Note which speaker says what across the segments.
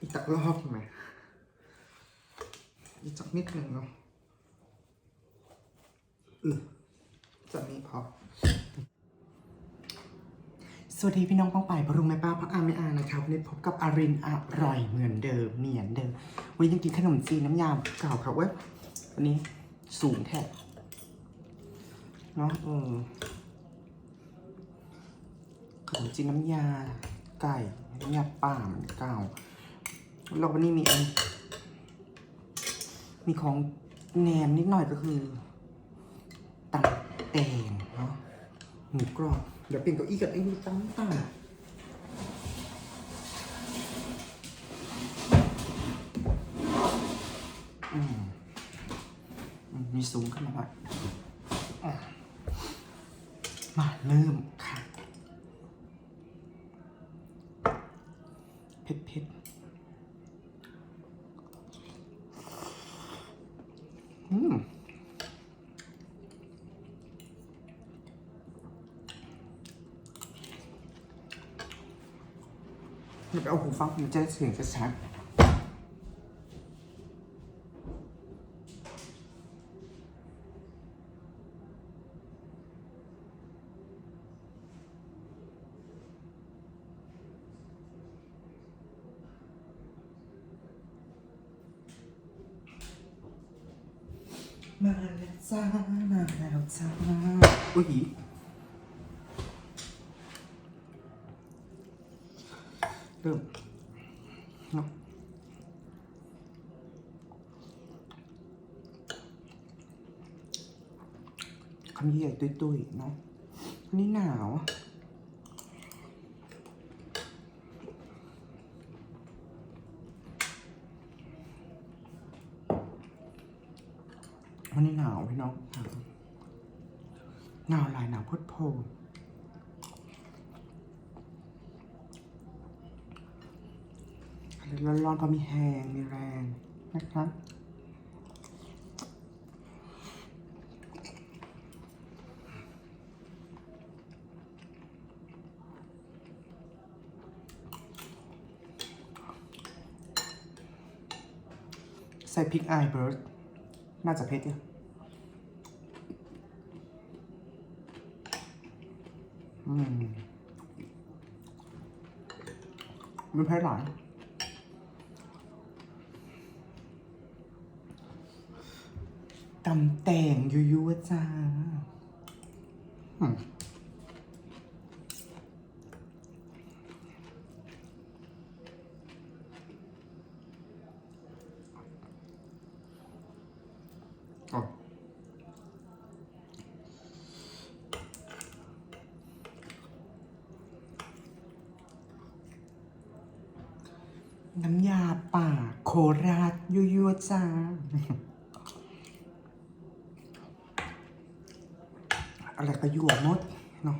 Speaker 1: อีกสักรอบไหมอีกสักนิดหนึ่งเนาะอือจะมีพอสวัสดีพี่น้องป้องไปพรุงแม่ป้าพ่ออาไม่อานะครับ วันนี้พบกับอารินอร่อยเหมือนเดิมเหมือนเดิม วันนี้ยังกินขนมจีนน้ำยาเก่าครับเว้ยวันนี้สูงแท้เนาะเออขนมจีนน้ำยาไก่น้ำยาป่ามันเก่า แล้ววันนี้มีอันมีของแนมนิดหน่อยก็คือตำแตงเนาะหมูกรอบเดี๋ยวเปลี่ยนเก้าอี้กันไอ้นี่ตั้งตาอืมอืมมีสูงขึ้นมาหน่อยอะมาเริ่มค่ะ เผ็ดเผ็ดอืม เดี๋ ยวไปเอาหูฟังผมจะเสียงชัดมาแล้วจ้ามาแล้วจ้าอุ้ยเริ่มเนาะ คำใหญ่ๆตุ้ยๆเนาะวันนี่หนาววันนี้หนาวพี่น้องหนาวหนาวลายหนาวพดโพดร้อนๆพอมีแหงมีแรงนะครั ใส่พริกไอเบิร์ดน่าจะเผ็ดอยู่อืมไม่เผ็ดหรอกตำแต่งยั่วๆจ้าอืมอ๋อน้ำยาป่าโค ราชยั่วๆจ้าอะไรก็ยั่วหมดเนาะ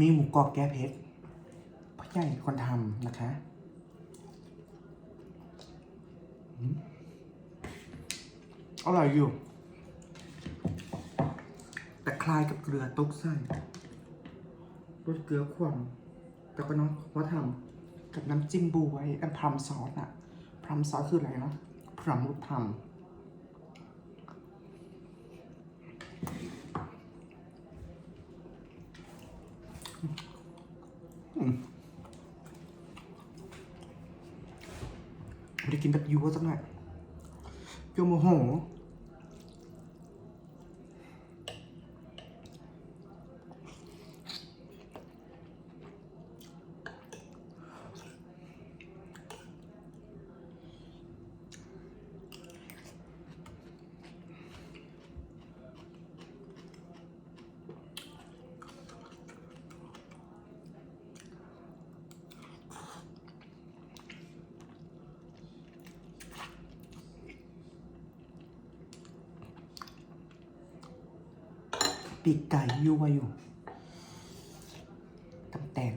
Speaker 1: มีหมูกรอบแก้เผ็ดพ่อใหญ่คนทำนะคะอืมอร่อยอยู่ แต่คล้ายกับเกลือตกไส้รสเกลือขวมแต่ก็น้องว่าทำกับน้ำจิ้มบวยแอมพรัมซอสอะพรัมซอสคืออะไรนะพรัมรูปพรัมอืมได้กินแบบยัวสักหน่อยยัวโมโหีกไก่ยูวาอยู่ตำแตง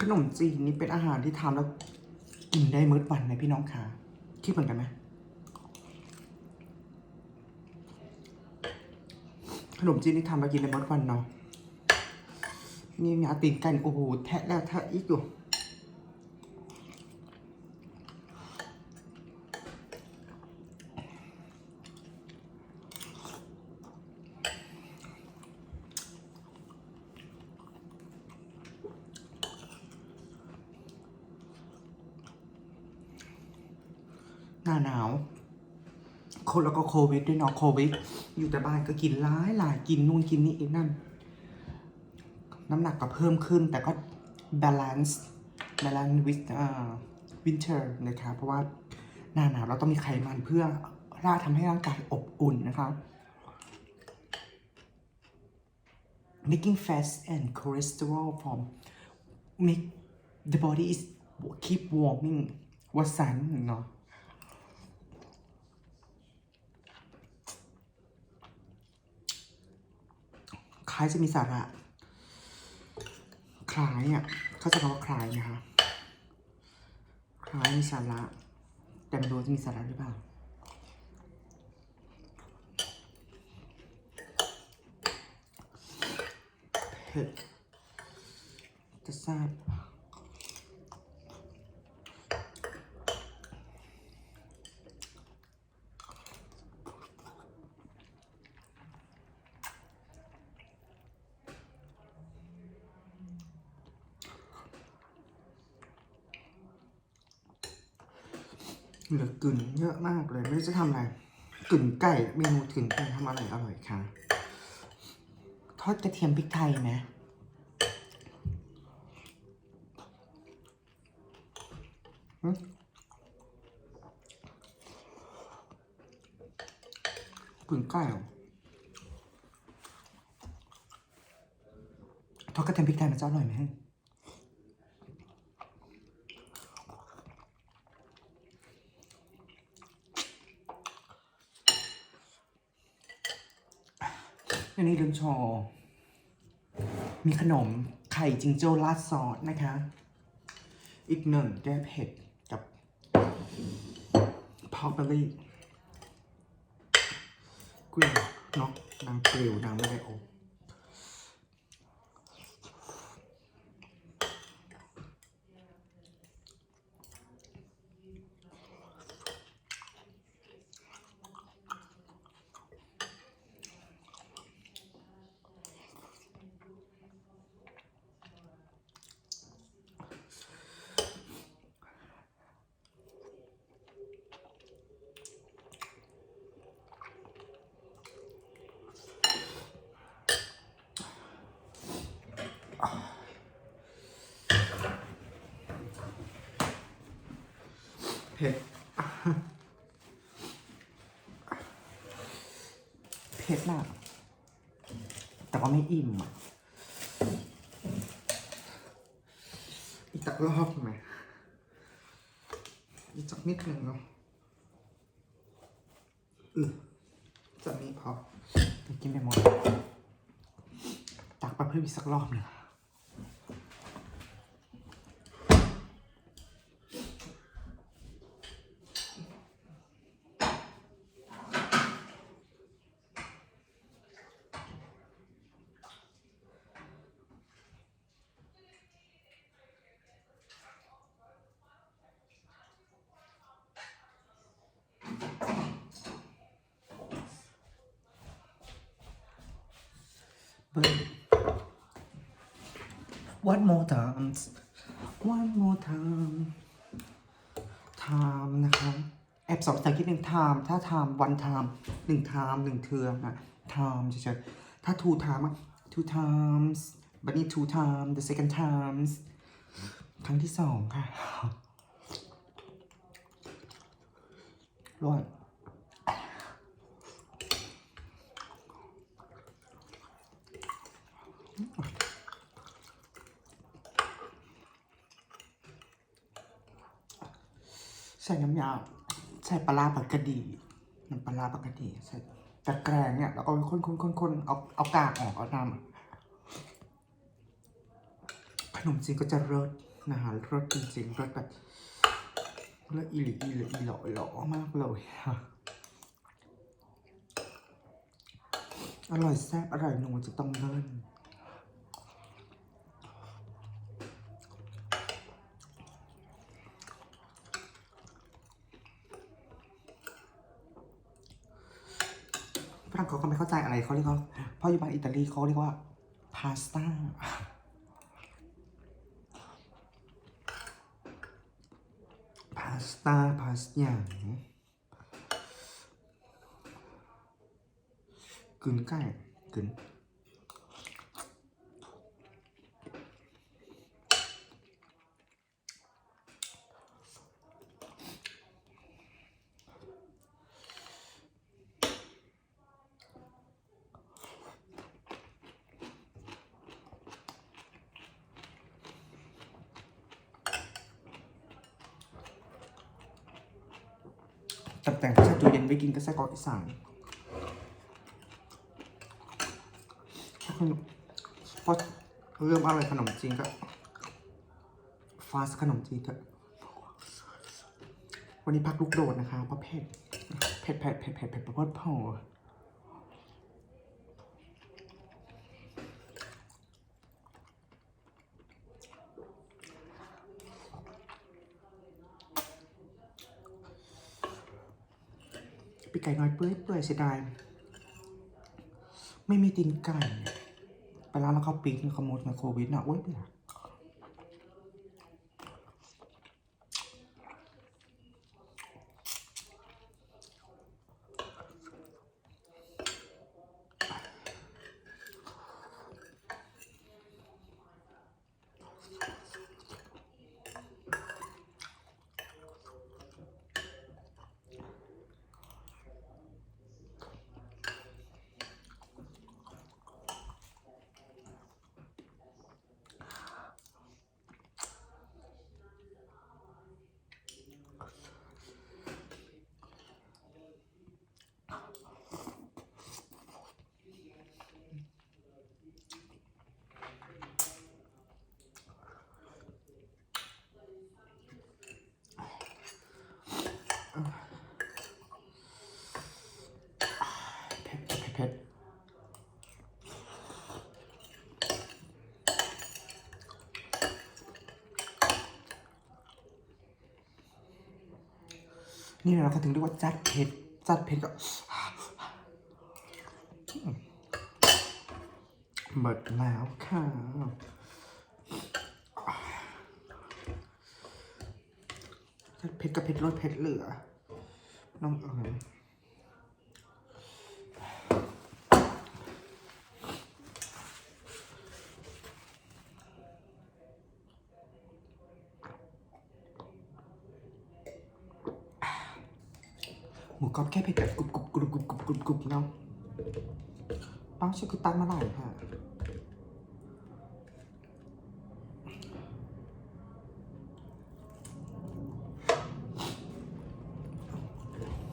Speaker 1: ขนมจีนนี่เป็นอาหารที่ทำแล้วกินได้มืดวันไหมพี่น้องคะคิดเหมือนกันไหมขนมจีนนี่ทำแล้วกินได้มืดวันเนาะ นี่มีอาตีนกันโอ้โหแทะแล้วแทะอีกอยู่หน้าหนาวคนแล้วก็โควิดด้วยเนาะโควิด อยู่แต่บ้านก็กินหลายหลายกินนู่นกินนี่อีกนั่น น้ำหนักก็เพิ่มขึ้นแต่ก็ balance balance with อ่า winter นะครับ เพราะว่าหน้าหนาวเราต้องมีไขมันเพื่อร่าทำให้ร่างกายอบอุ่นนะครับ making fat and cholesterol from make the body is keep warming วัสันเนาะคล้ายจะมีสาระ คล้ายอะ เขาใจะคำว่าคล้ายนะคะคล้ายมีสาระ แต่ไม่รู้จะมีสาระหรือเปล่าเผ็ดจะทราบ เหลือกึ่นเยอะมากเลย ไม่รู้จะทำอะไรกึ่นไก่เมนูกึ่นไก่ทำอะไรอร่อยคะทอดกระเทียมพริกไทยไหมหึกึ่นไก่เหรอทอดกระเทียมพริกไทยมันจะอร่อยไหม อันนี้ลืมโชว์มีขนมไข่จิงโจ้ราดซอสนะคะ อีกหนึ่งแก้เผ็ดกับพาวเบอรี่กริลเนาะนางกริวนางไม่ได้อบเผ็ด เผ็ดมาก แต่ว่าไม่อิ่มอะ อีกสักรอบไหมอีกสักนิดหนึ่งเนาะอือจะนี้พอกินไปหมด ตักไปเพิ่มอีกสักรอบหนึ่ง one more time one more time time นะคะแอบสองภาษาอังกฤษหนึ่ง time ถ้า time one time หนึ่ง time หนึ่งเทือนะ time เฉยๆถ้า two time อะ two times บัดนี้ two time the second times ครั้งที่สองค่ะร้อน ส่น้ำยาใส่ปลาร้าปกติน้ำปลาร้าปกติใส่ตะแกรงเนี่ยแล้วก็คนคนคนคนเอาเอากากออกเอาน้ำขนมจีนก็จะเลิศอาหารรสจริงๆรสแบบรสอีหลีอีหลีอีหล่อหล่อมากเลยค่ะอร่อยแซ่บอร่อยนัวจะต้องเลิ่น เขาก็ไม่เข้าใจอะไรเขาเรียกว่าเพราะอยู่บ้านอิตาลีเขาเรียกว่าพาสต้าพาสต้าพาสอย่างกึนไก่กึนตับแต่งแช่ตู้เย็นไว้ กินกับไส้กรอกอีสานพอเริ่มอร่อยขนมจีนก็ฟาสขนมจีนก็วันนี้พักลูกโดดนะคะเพราะเผ็ดเผ็ดเผ็ดเผ็ดเผ็ดเผ็ดเพราะเผา ไก่น้อยเปื่อยเปื่อยเสียดาย ไม่มีตีนไก่ ไปร้านแล้วเขาปิดเขาหมยมาโควิดนะโอ๊ยเบื่อ เผ็ดเผ็ดเผ็ดนี่เราถึงเรียกว่าจัดเผ็ดจัดเผ็ดก็หมดแล้วค่ะจัดเผ็ดกับเผ็ดรสเผ็ดเหลือ น้องเอ๋ย หมูกรอบแค่เผ็ดแบบกรุบกรุบกรุบกรุบกรุบกรุบกรุบเนาะป้าชื่อคือตั้งมาหลายค่ะ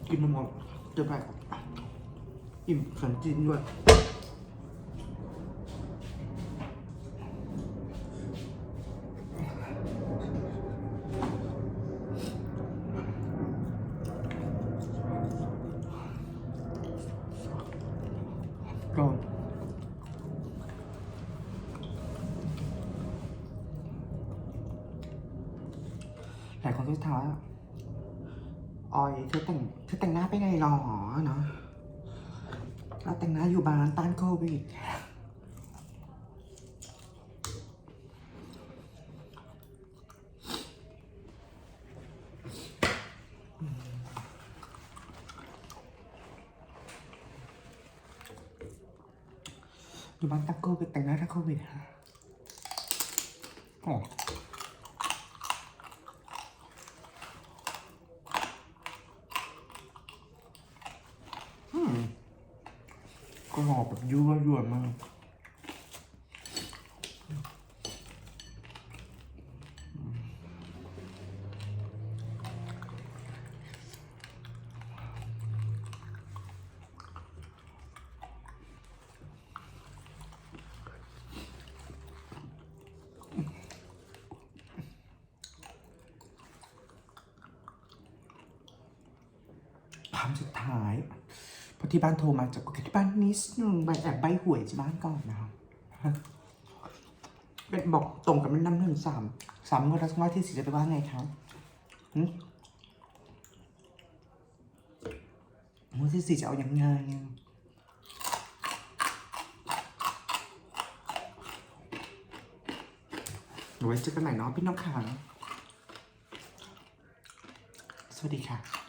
Speaker 1: กินมาหมดจะไปอิ่มขนจีนด้วยก็หลายคนก็ถามว่าออยเธอแต่งเธอแต่งหน้าไปไงหรอ เนาะเราแต่งหน้าอยู่บ้านต้านโควิดอยู่บ้านต้านโควิดแต่งหน้าต้านโควิดฮะโอ้อื หอมแบบยั่วยั่วมากคำสุดท้าย พราที่บ้านโทรมาจากที่บ้านนิดนึงใบแอบใบหวยที่บ้านก่อนนะครับเป็นบอกตรงกับมันน้ำหนึ่งสามสามงวดแล้วงวดที่สี่จะไปว่าไงครับหึงวดที่สี่จะเอายังไงเดี๋ยไว้เจอกันใหม่เนาะพี่น้องขาสวัสดีค่ะ